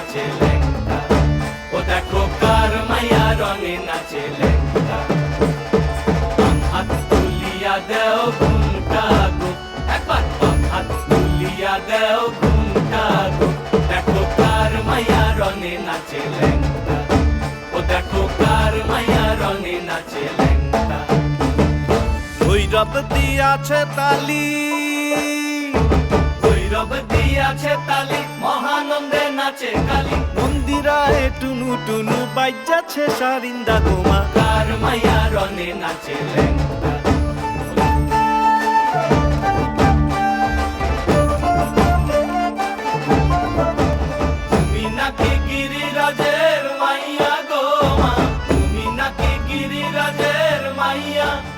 নাচে লেঙ্গা। ও দেখো কার মাইয়া রঙে নাচে লেঙ্গা। হাত তুলিয়া দেও ঘুমটা গো। একবার হাত তুলিয়া দেও ঘুমটা গো। দেখো কার রঙে নাচে লেঙ্গা। ও দেখো কার মাইয়া রঙে নাচে লেঙ্গা। ভৈরব দিয়াছে তালি। ভৈরব দিয়াছে তালি। আছে কালি। মন্দিরায় টুনু টুনু বাইজাছে সারিন্দা গোমা কার মায়া রনে নাচে লেঙ্গা Maria